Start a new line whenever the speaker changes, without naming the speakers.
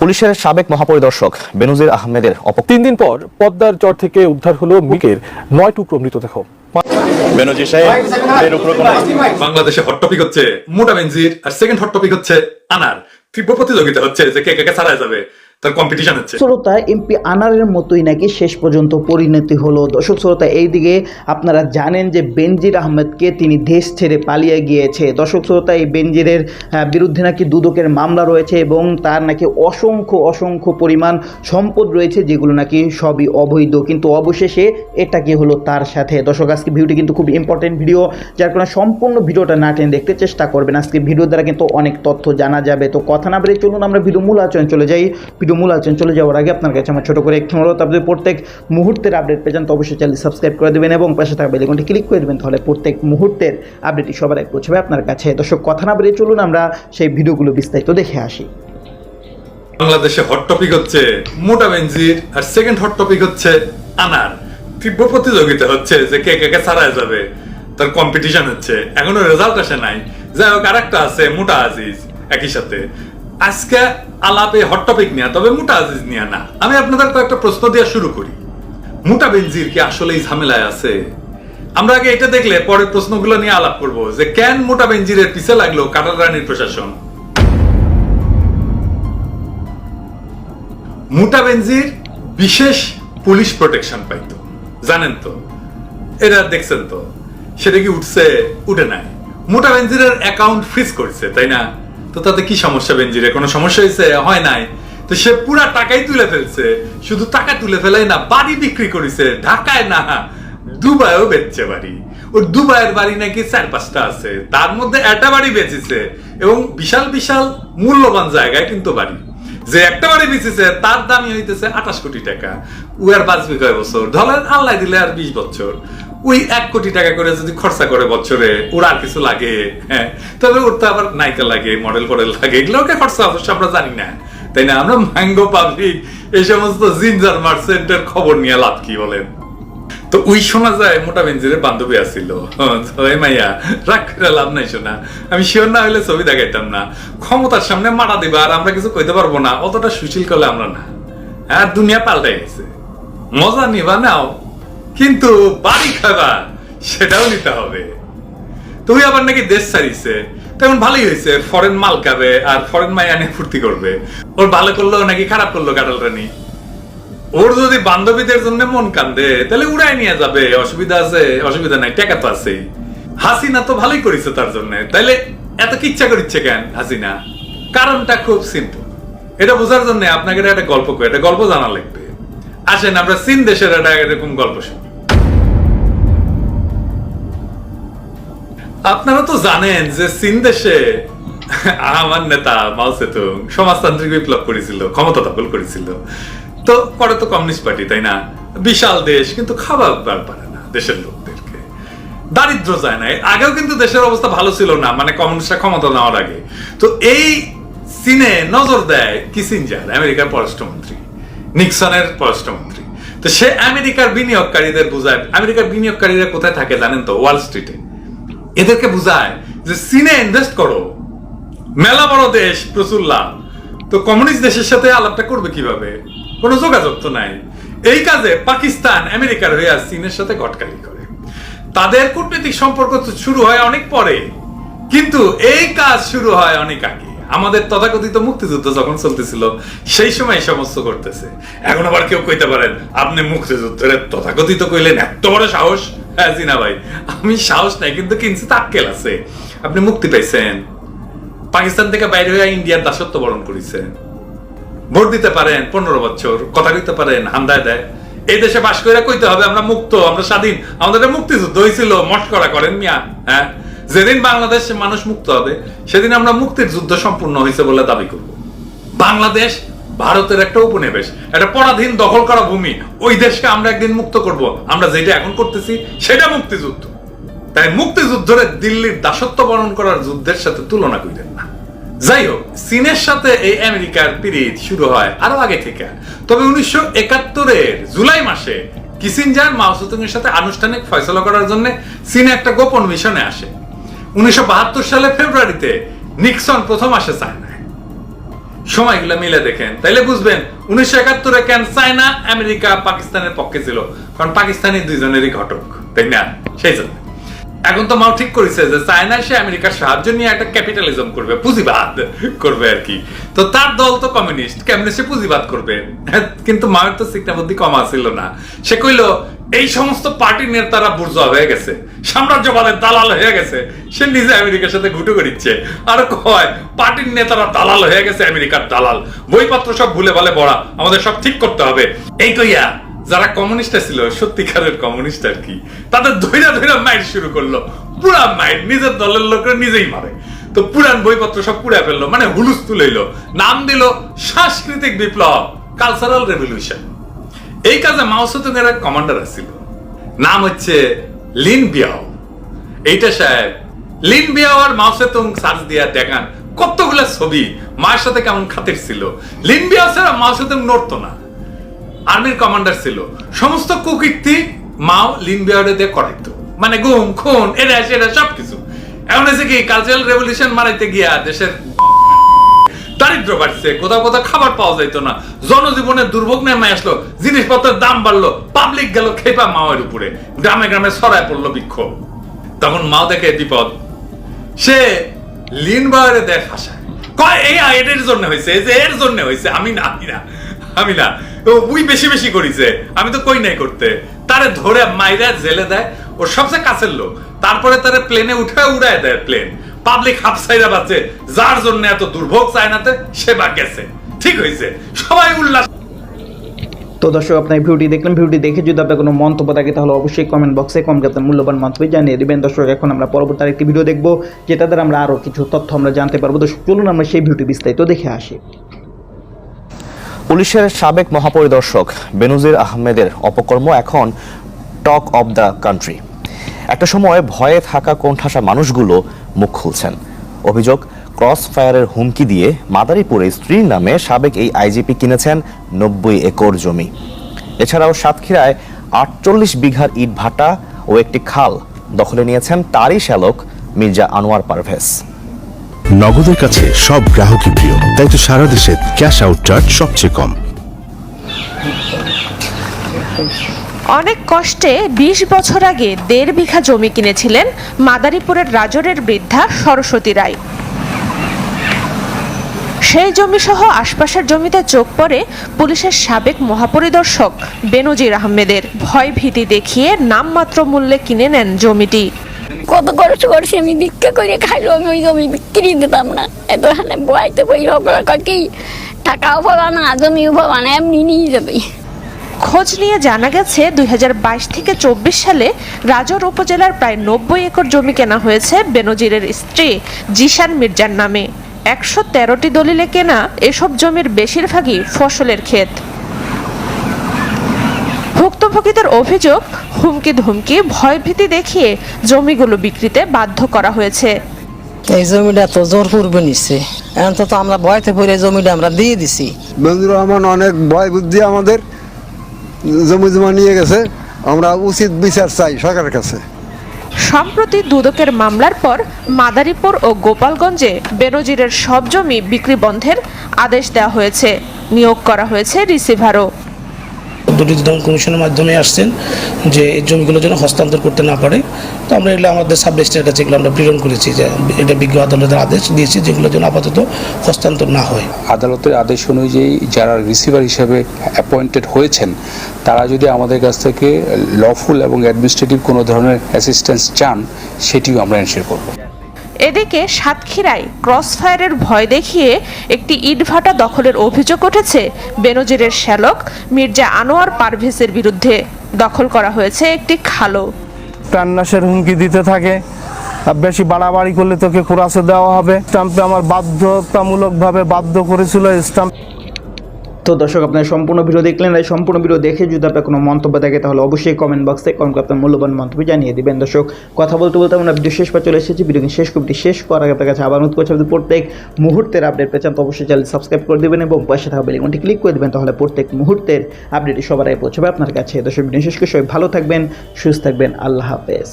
পুলিশের সাবেক মহাপরিদর্শক বেনুজির আহমেদের অপ
তিন দিন পর পদ্মার চর থেকে উদ্ধার হলো মিকের নয় টুকরো মৃতদেহ।
বেনজির সাহেব এর উপরে
বাংলাদেশে হট টপিক হচ্ছে মোটা বেনজির আর সেকেন্ড হট টপিক হচ্ছে আনার। তীব্র প্রতিযোগিতা হচ্ছে যে কে কে ছাড়াই যাবে। তার কম্পিটিশন হচ্ছে।
শ্রোতা এমপি আনারের মতোই নাকি শেষ পর্যন্ত পরিণতি হলো? দর্শক শ্রোতা আপনারা জানেন যে বেনজির আহমেদকে তিনি দেশ ছেড়ে পালিয়ে গিয়েছে। দর্শক শ্রোতা, এই বেনজিরের বিরুদ্ধে নাকি দুদকের মামলা রয়েছে এবং তার নাকি অসংখ্য অসংখ্য পরিমাণ সম্পদ রয়েছে, যেগুলো নাকি সবই অবৈধ। কিন্তু অবশেষে এটা কি হলো তার সাথে? দর্শক, আজকে ভিডিওটি কিন্তু খুব ইম্পর্টেন্ট ভিডিও যার কারণে সম্পূর্ণ ভিডিওটা না টেনে দেখতে চেষ্টা করবেন। আজকে ভিডিও দ্বারা কিন্তু অনেক তথ্য জানা যাবে। তো কথা না বেরিয়ে চলুন, আমরা ভিডিও মূল আচরণ চলে যাই। ভিডিও মূল আচরণ চলে যাওয়ার আগে আপনার কাছে আমার ছোট করে একটি অনুরোধ। আপনি প্রত্যেক মুহূর্তের আপডেট পেয়ে যান, তো অবশ্যই চ্যানেল সাবস্ক্রাইব করে দেবেন এবং পাশে থাকা বেলিকনটি ক্লিক করে দেবেন, তাহলে প্রত্যেক মুহূর্তের আপডেটটি সবার আগে পৌঁছবে আপনার কাছে। দর্শক, কথা না বেরিয়ে চলুন, আমরা সেই ভিডিওগুলো বিস্তারিত দেখে আসি।
বাংলাদেশে হট টপিক হচ্ছে মোটা বেনজির আর সেকেন্ড হট টপিক হচ্ছে আনার। তীব্র প্রতিযোগিতা হচ্ছে যে কে কে কে ছাড়াই যাবে, তার কম্পিটিশন হচ্ছে। এখনও রেজাল্ট আসে নাই। যাই হোক, আরেকটা আছে মোটা আজিজ, একই সাথে। আজকে আলাপে হট টপিক নিয়ে, তবে মোটা আজিজ নিয়ে না। আমি আপনাদের কয়েকটা প্রশ্ন দিয়ে শুরু করি। মোটা বেনজির কি আসলেই ঝামেলায় আছে? আমরা আগে এটা দেখলে পরের প্রশ্নগুলো নিয়ে আলাপ করব যে কেন মোটা বেনজিরের পিছে লাগল কাটার রানীর প্রশাসন? মোটা বেনজির বিশেষ পুলিশ প্রোটেকশন পাইতো। জানেন তো? এরা দেখছেন তো? সেটা কি উঠছে? উঠে নাই। মোটা বেনজিরের অ্যাকাউন্ট ফ্রিজ করছে, তাই না? তো তাতে কি সমস্যা, বেনজিরে? কোনো সমস্যা হয়েছে? হয় নাই। তো সে পুরা টাকাই তুলে ফেলছে। শুধু টাকা তুলে ফেলাই না, বাড়ি বিক্রি করেছে। ঢাকায় না, দুবাইও বেচছে বাড়ি। ওর দুবাইয়ের বাড়ি নাকি চার পাঁচটা আছে। তার মধ্যে একটা বাড়ি বেচেছে এবং বিশাল বিশাল মূল্যবান জায়গায় কিন্তু বাড়ি। যে একটা বাড়ি বেচেছে, তার দামই হইতেছে আঠাশ কোটি টাকা। ও আর বাঁচবে কয় বছর? ধরেন আল্লাহ দিলে আর বিশ বছর। ওই এক কোটি টাকা করে যদি খরচা করে বছরে, ওর আর কিছু লাগে? হ্যাঁ তবে ওর তো আবার নায়িকা লাগে মডেল ফডেল লাগে, এগুলো ওকে খরচা অবশ্য আমরা জানি না। তাই না, আমরা ম্যাঙ্গো পাবলিক এই সমস্ত জিঞ্জার মার্সেন্টের খবর নিয়ে লাভ কি বলেন? তো ওই শোনা যায় মোটা বেঞ্জিরের বান্ধবী আসছিল মাইয়া, রাগ করে লাভ নাই শোনা। আমি শিওর না হলে ছবি দেখাইতাম না। ক্ষমতার সামনে মারা দিবা আর আমরা কিছু কইতে পারব না, অতটা সুশীল করলে আমরা না। হ্যাঁ দুনিয়া পাল্টে গেছে। মজা নিবা নাও। কিন্তু বাড়ি খাবা সেটাও নিতে হবে। তুই আবার নাকি দেশ ছাড়িছে তেমন ভালোই হয়েছে ফরেন মাল খাবে আর ফরেন মাই আনে ফুর্তি করবে। ওর ভালো করল নাকি খারাপ করল কাটাল রানী। ওর যদি বান্ধবীদের জন্য মন কান্দে, তাহলে উড়াই নিয়ে যাবে, অসুবিধা আছে, অসুবিধা নাই, টাকা তো আছেই। হাসিনা তো ভালোই করেছে তার জন্য। তাইলে এত কিচ্ছা করিচ্ছে কেন হাসিনা? কারণটা খুব সিম্পল এটা বোঝার জন্য আপনাকে একটা গল্প করে, একটা গল্প জানা লাগবে। আসেন, আমরা চীন দেশের একটা এরকম গল্প শুনি। আপনারা তো জানেন যে চীন দেশে আমার নেতা মাও সেতুং সমাজতান্ত্রিক বিপ্লব করেছিল, ক্ষমতা দখল করেছিল। তো করে তো কমিউনিস্ট পার্টি, তাই না? বিশাল দেশ, কিন্তু খাবার বার পারে না দেশের লোকদেরকে। দারিদ্র যায় না। আগেও কিন্তু দেশের অবস্থা ভালো ছিল না মানে কমিউনিস্টরা ক্ষমতা নেওয়ার আগে। তো এই চীনে নজর দেয় কিসিঞ্জার, আমেরিকার পররাষ্ট্রমন্ত্রী, নিক্সনের পররাষ্ট্রমন্ত্রী। তো সে আমেরিকার বিনিয়োগকারীদের বুঝায়, আমেরিকার বিনিয়োগকারীরা কোথায় থাকে জানেন তো? ওয়াল স্ট্রিটে। এদেরকে বুঝায় যে চীনে ইনভেস্ট করো। মেলা বড় দেশ, প্রচুর লাভ। তো কমিউনিস্ট দেশের সাথে আলাপটা করবে কীভাবে? কোনো যোগাযোগ তো নাই। এই কাজে পাকিস্তান, আমেরিকার হয়ে চীনের সাথে গটকালি করে। তাদের কূটনৈতিক সম্পর্ক তো শুরু হয় অনেক পরে। কিন্তু এই কাজ শুরু হয় অনেক আগে। আমাদের তথাকথিত মুক্তিযুদ্ধ যখন চলতেছিল, সেই সময় সমস্ত করতেছে এখন আবার কেউ কইতে পারেন, আপনি মুক্তিযুদ্ধের তথাকথিত কইলেন, এত বড় সাহস। হ্যাঁ ভাই। আমি সাহস নাই, কিন্তু কিঞ্চিত আক্কেল আছে। আপনি মুক্তি পাইছেন। পাকিস্তান থেকে বাইরে হয়ে ইন্ডিয়ার দাসত্ব বরণ করেছেন ভোট দিতে পারেন, পনেরো বছর, কথা কইতে পারেন হান্দায় দেয়। এই দেশে বাস করে কইতে হবে, আমরা মুক্ত, আমরা স্বাধীন। আমাদের মুক্তিযুদ্ধ হয়েছিল মস্করা করেন মিয়া হ্যাঁ? যেদিন বাংলাদেশ মানুষ মুক্ত হবে, সেদিন আমরা মুক্তির যুদ্ধ সম্পূর্ণ হয়েছে বলে দাবি করব। বাংলাদেশ ভারতের একটা উপনিবেশ, একটা পরাধীন দখল করা ভূমি, ওই দেশকে আমরা একদিন মুক্ত করব। আমরা যেটা এখন করতেছি, সেটা মুক্তিযুদ্ধ। তাই মুক্তিযুদ্ধরে দিল্লির দাসত্ব বরণ করার যুদ্ধের সাথে তুলনা করিলেন না। যাই হোক, চীনের সাথে এই আমেরিকার পিরিয়ড শুরু হয় আরও আগে থেকে। তবে উনিশশো একাত্তরের জুলাই মাসে কিসিনজার মাও সেতুংয়ের সাথে আনুষ্ঠানিক ফয়সলা করার জন্য চীনে একটা গোপন মিশনে আসে। উনিশশো বাহাত্তর সালে ফেব্রুয়ারিতে নিক্সন প্রথম আসে চায়নায়। সময়গুলো মিলে দেখেন। তাইলে বুঝবেন, উনিশশো একাত্তরে কেন চায়না, আমেরিকা, পাকিস্তানের পক্ষে ছিল? কারণ পাকিস্তানি দুইজনেরই ঘটক, তাই না? সেই জন্য। এখন তো মাও ঠিক করেছে যে চায়না সে আমেরিকার সাহায্য নিয়ে একটা ক্যাপিটালিজম করবে, পুঁজিবাদ করবে আর কি। তো তার দল তো কমিউনিস্ট কেমনে সে পুঁজিবাদ করবে? কিন্তু মায়ের তো সিকটা বুদ্ধি কম ছিল না। সে কইল, এই সমস্ত পার্টির নেতারা বুর্জোয়া হয়ে গেছে, সাম্রাজ্যবাদের দালাল হয়ে গেছে, সে নিজে আমেরিকার সাথে ঘুটে করিচ্ছে। আর কয় পার্টির নেতারা দালাল হয়ে গেছে, আমেরিকার দালাল। বইপত্র সব ভুলে ভালে বড়া, আমাদের সব ঠিক করতে হবে। এই কইয়া যারা কমিউনিস্ট ছিল, সত্যিকারের কমিউনিস্ট আর কি, তাদের ধৈরা ধৈরা মাইট শুরু করল। পুরা মাইট নিজের দলের লোকরা নিজেই মারে। তো পুরান বইপত্র সব পুড়ে ফেলল মানে হুলুস তুলেইলো নাম দিল সাংস্কৃতিক বিপ্লব কালচারাল রেভলিউশন এই কাজে মাও সেতুংয়ের এক কমান্ডার ছিল নাম হচ্ছে লিন বিয়াও এইটা সাহেব লিন বিয়াও আর মাও সেতুং সার্চ দিয়া দেখান, কতগুলা ছবি মায়ের সাথে কেমন খাতির ছিল। লিন বিয়াও ছাড়া মাও সেতুং নড়তো না। আর্মির কমান্ডার ছিল। সমস্ত কুকীর্তি মাও দিয়ে করাইতো। মানে গুম, খুন এরা সেটা সবকিছু। এমন হয়েছে কি কালচারাল রেভলিউশন মারাইতে গিয়া দেশের দারিদ্র বাড়ছে, কোথাও কোথাও খাবার পাওয়া যাইতো না। জনজীবনের দুর্ভোগ নেমে আসলো, জিনিসপত্রের দাম বাড়লো পাবলিক গেল খেপা মাওয়ের উপরে। গ্রামে গ্রামে ছড়ায় পড়ল বিক্ষোভ তখন মাও দেখে বিপদ। সে লিন বায়ারে দেয় ফাঁসায়। কয়, এই এর জন্য হয়েছে যে এর জন্য হয়েছে, আমি না আমি না আমি না। বেশি বেশি করিছে। আমি তো কই নাই করতে। তারে ধরে মাইরা জেলে দেয়। সবচেয়ে কাছের লোক। তারপরে তারে প্লেনে উড়ায় দেয় প্লেন পাবলিক হাফ সাইডা বাচ্চে যার জন্য এত দুর্ভোগ সেবা গেছে। ঠিক হয়েছে সবাই উল্লাস
তো দর্শক, আপনার ভিডিওটি দেখলেন। ভিডিওটি দেখে যদি আপনার কোনো মন্তব্য থাকে, তাহলে অবশ্যই কমেন্ট বক্সে আপনার মূল্যবান মন্তব্য জানিয়ে দেবেন। দর্শক, এখন আমরা পরবর্তী আরেকটি ভিডিও দেখব যেটা দ্বারা আমরা আরও কিছু তথ্য আমরা জানতে পারব। দর্শক, চলুন আমরা সেই ভিডিওটি বিস্তারিত দেখে আসি।
পুলিশের সাবেক মহাপরিদর্শক বেনুজির আহমেদের অপকর্ম এখন টক অব দ্য কান্ট্রি। একটা সময় ভয়ে থাকা কোণঠাসা মানুষগুলো মুখ খুলছেন। অভিযোগ, ক্রস ফায়ারের হুমকি দিয়ে মাদারীপুরে স্ত্রীর নামে সাবেক এই আইজিপি কিনেছেন নব্বই একর জমি। এছাড়াও সাতক্ষীরায় আটচল্লিশ বিঘার ইট ভাটা ও একটি খাল দখলে নিয়েছেন তারই শ্যালক মির্জা আনোয়ার পারভেজ।
নগদের কাছে সব গ্রাহকই প্রিয়, তাই তো সারা দেশে ক্যাশ আউট চার্জ সবচেয়ে কম।
অনেক কষ্টে ২০ বছর আগে দেড় বিঘা জমি কিনেছিলেন মাদারীপুরের রাজরের বৃদ্ধা সরস্বতী রায়। সেই জমি সহ আশপাশের জমিতে চোখ পড়ে পুলিশের সাবেক মহাপরিদর্শক বেনজির আহমেদের ভয় ভীতি দেখিয়ে নামমাত্র মূল্যে কিনে নেন জমিটি।
কত খরচ করছি আমি ভিক্ষা করে খাইলো, আমি ওই জমি বিক্রি দিতাম না। এত হানে বয়াইতে বই কি, টাকাও পাবা না, জমিও পাবা না, এমনি নিয়ে যাবে।
খোঁজ নিয়ে জানা গেছে, দুই হাজার বাইশ থেকে চব্বিশ সালে রাজর উপজেলার প্রায় নব্বই একর জমি কেনা হয়েছে বেনজিরের স্ত্রী জিশান মির্জার নামে। একশো তেরোটি দলিলে কেনা এসব জমির বেশিরভাগই ফসলের ক্ষেত। ভুক্তভোগীদের অভিযোগ হুমকি ধুমকি ভয়ভীতি দেখিয়ে জমিগুলো বিক্রিতে বাধ্য করা হয়েছে।
এই জমিটা তো জোর পূর্বে নিচ্ছে এখন তো তো আমরা ভয়তে পড়ে জমিটা আমরা দিয়ে দিছি।
বন্ধুর রহমান অনেক ভয় বুদ্ধি আমাদের। জমি জমা নিয়ে গেছে। আমরা উচিত বিচার চাই সরকারের কাছে।
সম্প্রতি দুদকের মামলার পর মাদারীপুর ও গোপালগঞ্জে বেনজিরের সব জমি বিক্রি বন্ধের আদেশ দেওয়া হয়েছে। নিয়োগ করা হয়েছে রিসিভারও।
দুটি দমন কমিশনের মাধ্যমে আসছেন যে এই জমিগুলো যেন হস্তান্তর করতে না পারে। তো আমরা এগুলো আমাদের সাব রেজিস্ট্রার কাছে এগুলো আমরা প্রেরণ করেছি যে এটা বিজ্ঞ আদালতের আদেশ দিয়েছি যেগুলো যেন আপাতত হস্তান্তর না হয়।
আদালতের আদেশ অনুযায়ী যারা রিসিভার হিসেবে অ্যাপয়েন্টেড হয়েছেন, তারা যদি আমাদের কাছ থেকে লফুল এবং অ্যাডমিনিস্ট্রেটিভ কোনো ধরনের অ্যাসিস্ট্যান্স চান, সেটিও আমরা এনশিওর করব।
এদিকে সাতক্ষীরায় ক্রসফায়ারের ভয় দেখিয়ে একটি ইটভাটা দখলের অভিযোগ উঠেছে। বেনজিরের শ্যালক মির্জা আনোয়ার পারভেসের বিরুদ্ধে দখল করা হয়েছে একটি খালো।
প্রাণনাশের হুমকি দিতে থাকে। বেশি বাড়াবাড়ি করলে তোকে কুরাসে দেওয়া হবে। স্টাম্পে আমার বাধ্যতামূলকভাবে বাধ্য করেছিল স্টাম্প।
তো দর্শক, আপনার সম্পূর্ণ ভিডিও দেখলেন এই সম্পূর্ণ ভিডিও দেখে যদি আপনার কোনো মন্তব্য থাকে, তাহলে অবশ্যই কমেন্ট বক্সে কমেন্ট করে আপনার মূল্যবান মন্তব্য জানিয়ে দিবেন। দর্শক, কথা বলতে বলতে আমরা ভিডিও শেষ পর চলে এসেছি। ভিডিওটি শেষ করতে শেষ করার আগে আপনার কাছে আবার অনুরোধ করছি আপনি প্রত্যেক মুহূর্তের আপডেট পেয়েছেন তো অবশ্যই চ্যানেল সাবস্ক্রাইব করে দেবেন এবং পাশে থাকা বেলিকনটি ক্লিক করে দেবেন, তাহলে প্রত্যেক মুহূর্তের আপডেট সবার আগে পৌঁছবে আপনার কাছে। দর্শক, ভিডিও শেষ করে সবাই ভালো থাকবেন, সুস্থ থাকবেন। আল্লাহ হাফেজ।